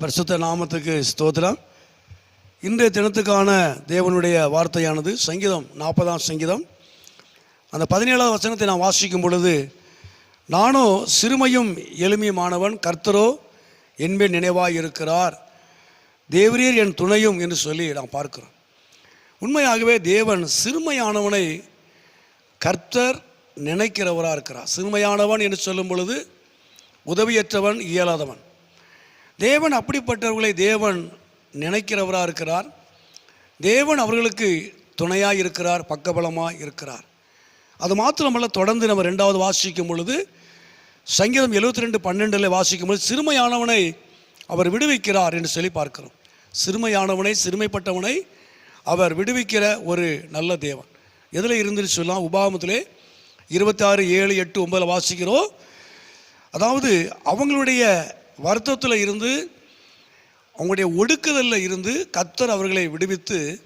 பரிசுத்த நாமத்துக்கு ஸ்தோத்திரம். இன்றைய தினத்துக்கான தேவனுடைய வார்த்தையானது சங்கீதம் நாற்பதாம் சங்கீதம். அந்த பதினேழாவது வசனத்தை நான் வாசிக்கும் பொழுது நானோ சிறுமையும் எளிமையுமானவன் கர்த்தரோ என்பே நினைவாக இருக்கிறார். தேவரீர் என் துணையும் என்று சொல்லி நாம் பார்க்கிறோம். உண்மையாகவே தேவன் சிறுமையானவனை கர்த்தர் நினைக்கிறவராக இருக்கிறார். சிறுமையானவன் என்று சொல்லும் பொழுது உதவியற்றவன் இயலாதவன். தேவன் அப்படிப்பட்டவர்களை தேவன் நினைக்கிறவராக இருக்கிறார். தேவன் அவர்களுக்கு துணையாக இருக்கிறார் பக்கபலமாக இருக்கிறார். அது மாத்திரமல்ல தொடர்ந்து நம்ம ரெண்டாவது வாசிக்கும் பொழுது சங்கீதம் எழுபத்தி ரெண்டு பன்னெண்டில் வாசிக்கும் பொழுது சிறுமையானவனை அவர் விடுவிக்கிறார் என்று சொல்லி பார்க்கிறோம். சிறுமையானவனை சிறுமைப்பட்டவனை அவர் விடுவிக்கிற ஒரு நல்ல தேவன். எதில் இருந்துன்னு சொல்லலாம் உபாமத்திலே இருபத்தாறு ஏழு எட்டு ஒன்பதில் வாசிக்கிறோம். அதாவது அவங்களுடைய வருத்தத்தில் இருந்து அவங்களுடைய ஒடுக்குதலில் இருந்து கர்த்தர் அவர்களை விடுவித்து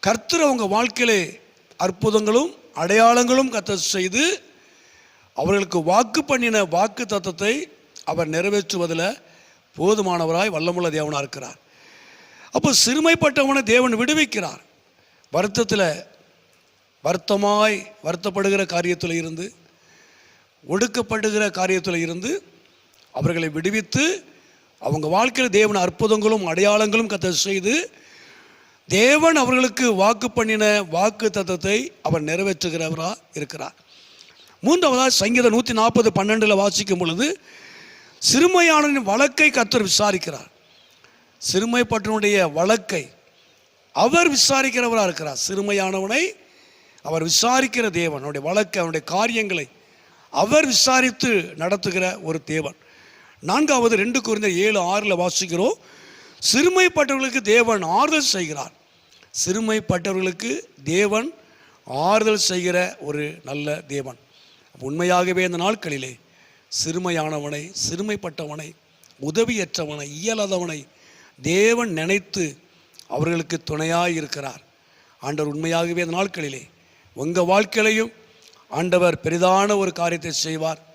கர்த்தர் அவங்க வாழ்க்கையிலே அற்புதங்களும் அடையாளங்களும் கர்த்தர் செய்து அவர்களுக்கு வாக்கு பண்ணின வாக்கு தத்துவத்தை அவர் நிறைவேற்றுவதில் போதுமானவராய் வல்லமுள்ள தேவனாக இருக்கிறார். அப்போ சிறுமைப்பட்டவனை தேவன் விடுவிக்கிறார். வருத்தத்தில் வருத்தமாய் வருத்தப்படுகிற காரியத்தில் இருந்து ஒடுக்கப்படுகிற காரியத்தில் இருந்து அவர்களை விடுவித்து அவங்க வாழ்க்கையில் தேவன் அற்புதங்களும் அடையாளங்களும் கத்த செய்து தேவன் அவர்களுக்கு வாக்கு பண்ணின வாக்கு தத்தத்தை அவர் நிறைவேற்றுகிறவராக இருக்கிறார். மூன்றாவதாக சங்கீதம் நூற்றி நாற்பது பன்னெண்டில் வாசிக்கும் பொழுது சிறுமையாளனின் வழக்கை கத்தர் விசாரிக்கிறார். சிறுமைப்பட்டனுடைய வழக்கை அவர் விசாரிக்கிறவராக இருக்கிறார். சிறுமையானவனை அவர் விசாரிக்கிற தேவன் அவனுடைய வழக்கு அவனுடைய காரியங்களை அவர் விசாரித்து நடத்துகிற ஒரு தேவன். நான்காவது ரெண்டு குறைந்த ஏழு ஆறில் வாசிக்கிறோம். சிறுமைப்பட்டவர்களுக்கு தேவன் ஆறுதல் செய்கிறார். சிறுமைப்பட்டவர்களுக்கு தேவன் ஆறுதல் செய்கிற ஒரு நல்ல தேவன். உண்மையாகவே இந்த நாட்களிலே சிறுமையானவனை சிறுமைப்பட்டவனை உதவியற்றவனை இயலாதவனை தேவன் நினைத்து அவர்களுக்கு துணையாக இருக்கிறார். ஆண்டவர் உண்மையாகவே அந்த நாட்களிலே உங்கள் வாழ்க்கையிலையும் ஆண்டவர் பெரிதான ஒரு காரியத்தை செய்வார்.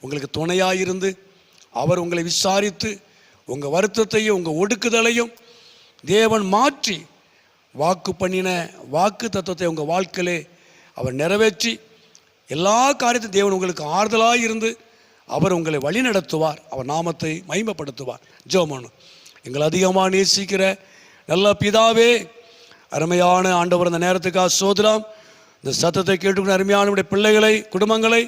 உங்களுக்கு துணையாக இருந்து அவர் உங்களை விசாரித்து உங்கள் வருத்தத்தையும் உங்கள் ஒடுக்குதலையும் தேவன் மாற்றி வாக்கு பண்ணின வாக்கு தத்துவத்தை உங்கள் வாழ்க்கையிலே அவர் நிறைவேற்றி எல்லா காரியத்தையும் தேவன் உங்களுக்கு ஆறுதலாக இருந்து அவர் உங்களை வழி நடத்துவார். அவர் நாமத்தை மகிமைப்படுத்துவார். ஜோமனு எங்களை அதிகமாக நேசிக்கிற நல்ல பிதாவே அருமையான ஆண்டவர் அந்த நேரத்துக்காக சோதலாம். இந்த சத்தத்தை கேட்டுக்கிற அருமையான பிள்ளைகளை குடும்பங்களை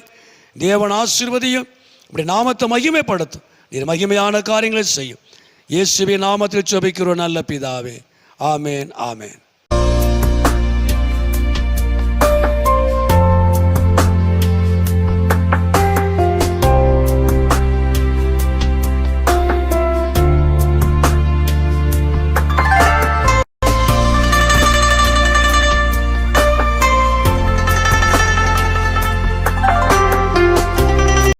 தேவன் ஆசிர்வதியும். இப்படி நாமத்தை மகிமைப்படுத்தும். நீர் மகிமையான காரியங்களை செய்யும். இயேசுவின் நாமத்தில் ஜெபிக்கிறோம் நல்ல பிதாவே. ஆமேன் ஆமேன்.